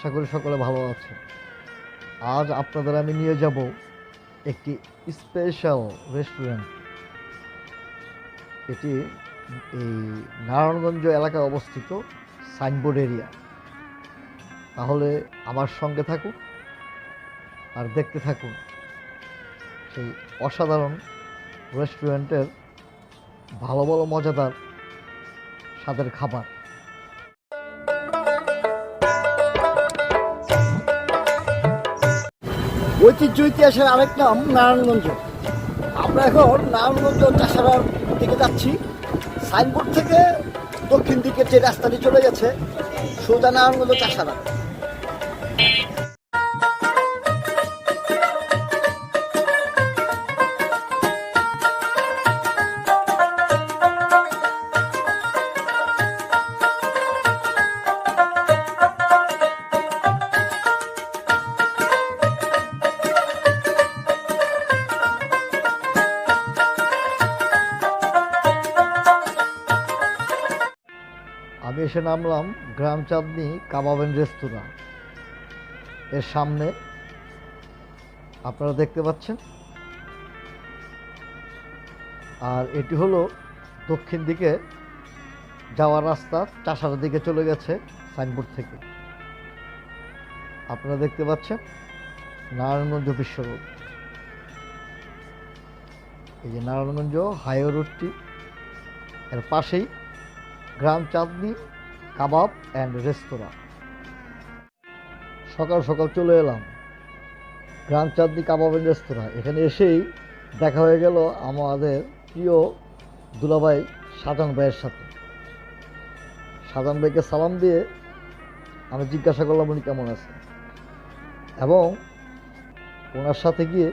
আশা করি সকলে ভালো আছে আজ আপনাদের আমি নিয়ে যাব একটি স্পেশাল রেস্টুরেন্ট এটি এই নারায়ণগঞ্জ এলাকায় অবস্থিত সাইনবোর্ড এরিয়া। তাহলে আমার সঙ্গে থাকুন আর দেখতে থাকুন সেই অসাধারণ রেস্টুরেন্টের ভালো ভালো মজাদার স্বাদের খাবার। ঐতিহ্য ইতিহাসের আরেক নাম নারায়ণগঞ্জ। আমরা এখন নারায়ণগঞ্জ চাষারার দিকে যাচ্ছি। সাইনবোর্ড থেকে দক্ষিণ দিকে যে রাস্তাটি চলে গেছে, সোজা নারায়ণগঞ্জ চাষারা এসে নামলাম গ্রাম চাঁদনি কাবাবেন রেস্তোরাঁ। এর সামনে আপনারা দেখতে পাচ্ছেন। আর এটি হলো দক্ষিণ দিকে যাওয়ার রাস্তা, চাষার দিকে চলে গেছে সাইনবোর্ড থেকে। আপনারা দেখতে পাচ্ছেন নারায়ণগঞ্জ বিশ্ব রোড। এই যে নারায়ণগঞ্জ হাইওয়ে রোডটি, এর পাশেই গ্রাম চাঁদনি কাবাব অ্যান্ড রেস্তোরাঁ সকাল সকাল চলে এলাম। গ্রাম চাঁদনি কাবাব অ্যান্ড রেস্তোরাঁ এখানে এসেই দেখা হয়ে গেল আমাদের প্রিয় দুলাভাই সাজান ভাইয়ের সাথে। সাজান ভাইকে সালাম দিয়ে আমি জিজ্ঞাসা করলাম, উনি কেমন আছে এবং ওনার সাথে গিয়ে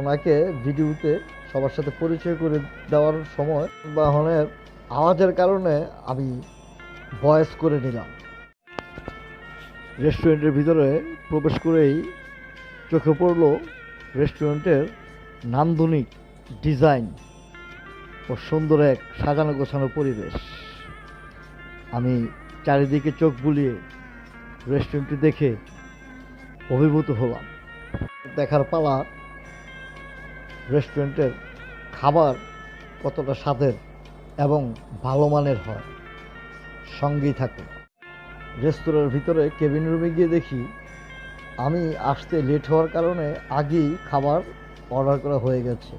ওনাকে ভিডিওতে সবার সাথে পরিচয় করে দেওয়ার সময়, বাহনের আওয়াজের কারণে আমি ভয়েস করে নিলাম। রেস্টুরেন্টের ভিতরে প্রবেশ করেই চোখে পড়ল রেস্টুরেন্টের নান্দনিক ডিজাইন ও সুন্দর এক সাজানো গোছানো পরিবেশ। আমি চারিদিকে চোখ বুলিয়ে রেস্টুরেন্টটি দেখে অভিভূত হলাম। দেখার পালা রেস্টুরেন্টের খাবার কতটা স্বাদের এবং ভালো মানের হয়। সঙ্গেই থাকে। রেস্তোরাঁর ভিতরে কেবিন রুমে গিয়ে দেখি, আমি আসতে লেট হওয়ার কারণে আগেই খাবার অর্ডার করা হয়ে গেছে।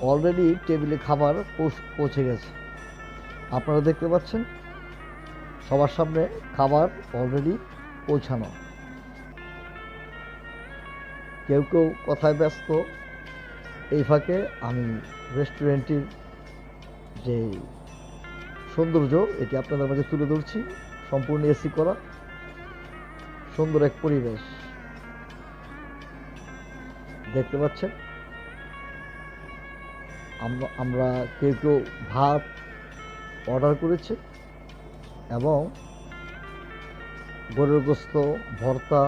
অলরেডি টেবিলে খাবার পৌঁছ- গেছে। আপনারা দেখতে পাচ্ছেন, সবার সামনে খাবার অলরেডি পৌঁছানো। কেউ কেউ কথায় ব্যস্ত। এই ফাঁকে আমি রেস্টুরেন্টটির যে সৌন্দর্য, এটি আপনাদের মাঝে তুলে ধরছি। সম্পূর্ণ এসি করা। সুন্দর এক পরিবেশ। দেখতে পাচ্ছেন? আমরা কেউ কেউ ভাত অর্ডার করেছি এবং গরুর গোস্ত, ভর্তা,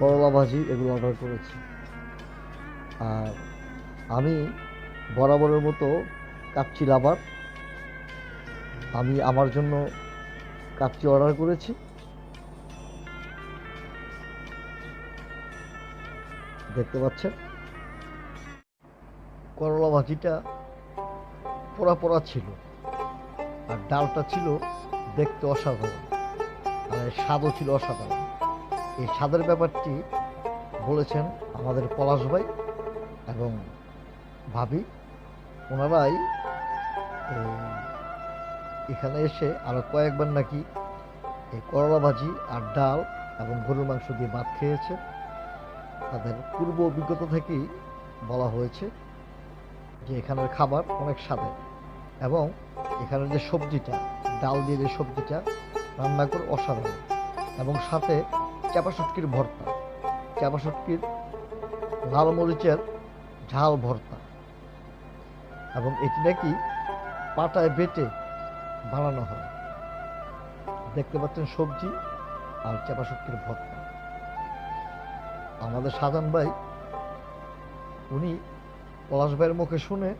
করলা ভাজি এগুলো অর্ডার করেছি। আর আমি বরাবরের মতো কাচ্চি লাভার। আমি আমার জন্য কাচ্চি অর্ডার করেছি। দেখতে পাচ্ছেন? করলা ভাজিটা পোড়া পোড়া ছিল আর ডালটা ছিল দেখতে অসাধারণ। আর স্বাদও ছিল অসাধারণ। এই স্বাদের ব্যাপারটি বলেছেন আমাদের পলাশ ভাই এবং ভাবি। ওনারাই এখানে এসে আরও কয়েকবার নাকি এই করলা ভাজি আর ডাল এবং গরুর মাংস দিয়ে ভাত খেয়েছে। তাদের পূর্ব অভিজ্ঞতা থেকেই বলা হয়েছে যে এখানের খাবার অনেক স্বাদের এবং এখানের যে সবজিটা, ডাল দিয়ে যে সবজিটা রান্না করে অসাধারণ এবং সাথে চাপা শুটকির ভর্তা, চাপা শুটকির লাল মরিচের ঝাল ভর্তা এবং এটি নাকি পাটায় বেটে বানানো হয়। দেখতে পাচ্ছেন সবজি আর চাপা শক্তির ভর্তা। আমাদের সাজান ভাই, উনি পলাশ ভাইয়ের মুখে শুনে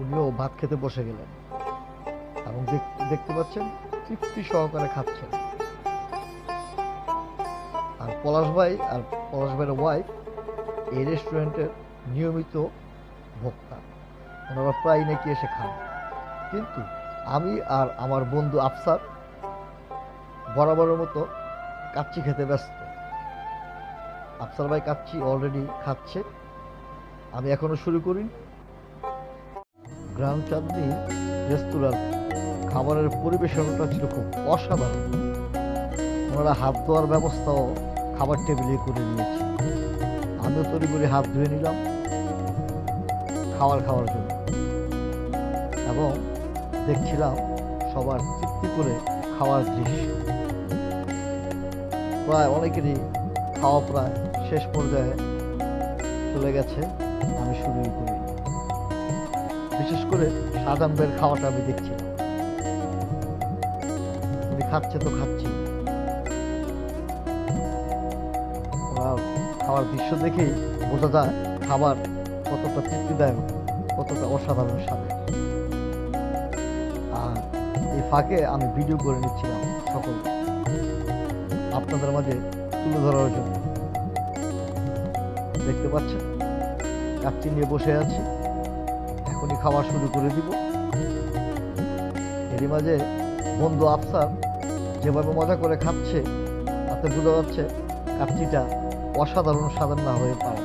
উনিও ভাত খেতে বসে গেলেন এবং দেখতে পাচ্ছেন তৃপ্তি সহকারে খাচ্ছেন। আর পলাশ ভাই আর পলাশ ভাইয়ের ওয়াইফ এই রেস্টুরেন্টের নিয়মিত ভোক্তা। ওনারা প্রায় নাকি এসে খান। কিন্তু আমি আর আমার বন্ধু আফসার বরাবরের মতো কাচ্চি খেতে ব্যস্ত। আফসার ভাই কাচ্চি অলরেডি খাচ্ছে। আমি এখনও শুরু করি। গ্রাম চাঁদনি রেস্তোরাঁর খাবারের পরিবেশনটা ছিল খুব অসাধারণ। ওনারা হাত ধোয়ার ব্যবস্থাও খাবার টেবিলে করে দিয়েছে আমিও তৈরি করে হাত ধুয়ে নিলাম। খাবার খাওয়ার জন্য। এবং দেখছিলাম সবার তৃপ্তি করে খাওয়ার দৃশ্য। প্রায় অনেকেরই খাওয়া প্রায় শেষ পর্যায়ে চলে গেছে, আমি শুরুই করি। বিশেষ করে ভাইয়ের খাওয়াটা আমি উনি খাচ্ছে তো খাচ্ছি। খাওয়ার দৃশ্য দেখেই বোঝা যায় খাবার কতটা তৃপ্তিদায়ক, কতটা অসাধারণ এই ফাঁকে আমি ভিডিও করে নিচ্ছিলাম সকল। আপনাদের মাঝে তুলে ধরার জন্য। দেখতে পাচ্ছেন? কাচ্চি নিয়ে বসে আছি। এখনই খাওয়া শুরু করে দিব। এরই মাঝে বন্ধু আফসার যেভাবে মজা করে খাচ্ছে, তাতে বোঝা যাচ্ছে কাচ্চিটা অসাধারণ স্বাদের না হয়ে পারে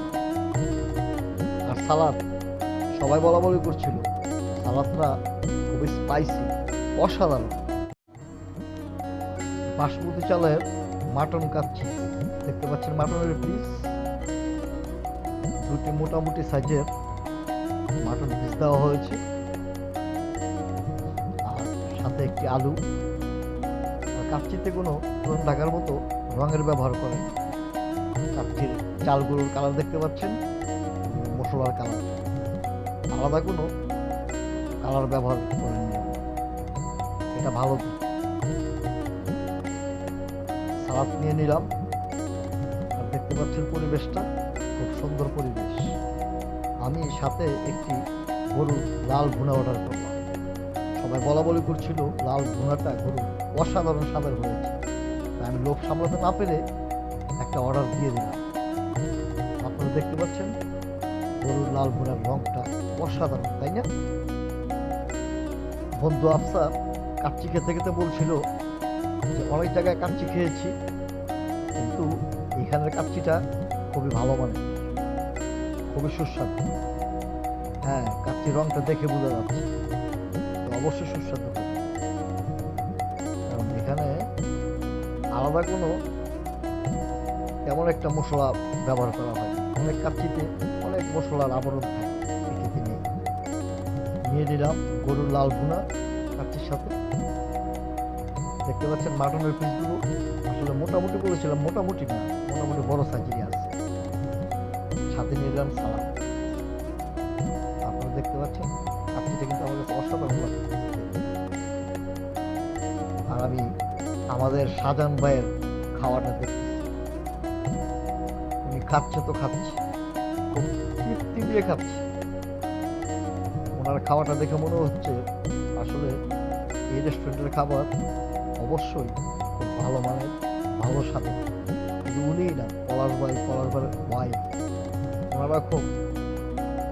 আর সালাদ সবাই বলা বলি করছিল। সালাদটা খুবই স্পাইসি অসাধারণ। বাসমতি চালের মাটন কাচ্ছি দেখতে পাচ্ছেন মাটনের পিস দুটি মোটামুটি সাইজের মাটন পিস দেওয়া হয়েছে। সাথে একটি আলু। আর কাচ্চিতে কোনো পুরন ঢাকার মতো রঙের ব্যবহার করেন কাচ্চির চালগুলোর কালার দেখতে পাচ্ছেন। মশলার কালার আলাদা কোনো কালার ব্যবহার করেন এটা ভালো সালাদ নিয়ে নিলাম। আর দেখতে পাচ্ছেন পরিবেশটা, খুব সুন্দর পরিবেশ। আমি সাথে একটি গরু লাল ভুনা অর্ডার করলাম। সবাই বলা বলি করছিল, লাল ভুনাটা গরু অসাধারণ স্বাদের হয়েছে। তাই আমি লোভ সামলাতে না পেরে একটা অর্ডার দিয়ে দিলাম। আপনারা দেখতে পাচ্ছেন, গরুর লাল ভুনার রংটা অসাধারণ, তাই না? বন্ধু আফসার কাচ্চি খেতে খেতে বলছিল যে অনেক জায়গায় কাচ্চি খেয়েছি, কিন্তু এখানের কাচ্চিটা খুবই ভালো মানে খুবই সুস্বাদু। হ্যাঁ কাচ্চির রংটা দেখে বোঝা যাচ্ছে। অবশ্যই সুস্বাদু কারণ এখানে আলাদা কোনো তেমন একটা মশলা ব্যবহার করা হয়। অনেক কাচ্চিতে অনেক মশলার আবরণ থাকে নিয়ে নিলাম গরুর লাল ভুনা। দেখতে পাচ্ছেন মাটনের পিসগুলো আসলে মোটামুটি বলেছিলাম, মোটামুটি না, মোটামুটি বড় সাইজেরই আছে। সাথে নিলাম সালাদ। আপনারা দেখতে পাচ্ছেন কাচ্চিটা কিন্তু কাছে অসাধারণ লাগছে। আর আমি আমাদের সাজান ভাইয়ের খাওয়াটা দেখতেছি। উনি খাচ্ছে তো খাচ্ছে, খুব তৃপ্তি দিয়ে খাচ্ছে। ওনার খাওয়াটা দেখে মনে হচ্ছে আসলে এই রেস্টুরেন্টের খাবার অবশ্যই খুব ভালো মানের ভালো স্বাদের শুধু উনিই না, পলাশ ভাই, পলাশ ভাইয়ের ওয়াইফ ওনারা খুব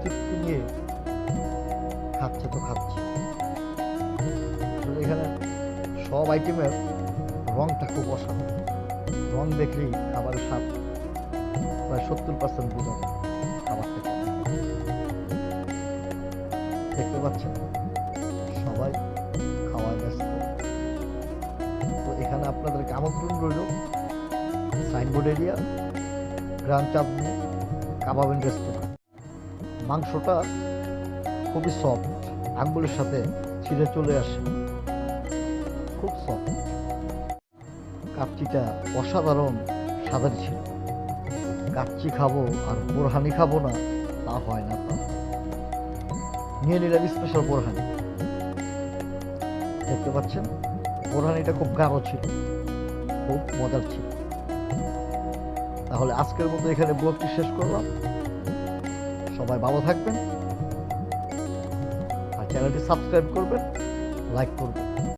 তৃপ্তি নিয়ে খাচ্ছে তো খাচ্ছে। এখানে সব আইটেমের রংটা খুব অসাধারণ। রং দেখলেই খাবারের স্বাদ প্রায় সত্তর পার্সেন্ট বোঝা যায় খাবার থেকে। দেখতে পাচ্ছেন? আমন্ত্রণ রইল। সাইনবোর্ড এরিয়া গ্রাম চাঁদনি কাবাবেন রেস্তোরাঁ মাংসটা খুবই সফট আঙ্গুলের সাথে ছিঁড়ে চলে আসে। খুব সফট কাচ্চিটা অসাধারণ স্বাদের ছিল। কাচ্চি খাব আর বোরহানি খাব না, তা হয় না তা। নিয়ে নিলাম স্পেশাল বোরহানি। দেখতে পাচ্ছেন, বোরহানিটা খুব গাঢ় ছিল। খুব মজার ছিল। তাহলে আজকের মতো এখানে ব্লগটি শেষ করলাম। সবাই ভালো থাকবেন। আর চ্যানেলটি সাবস্ক্রাইব করবেন, লাইক করবেন।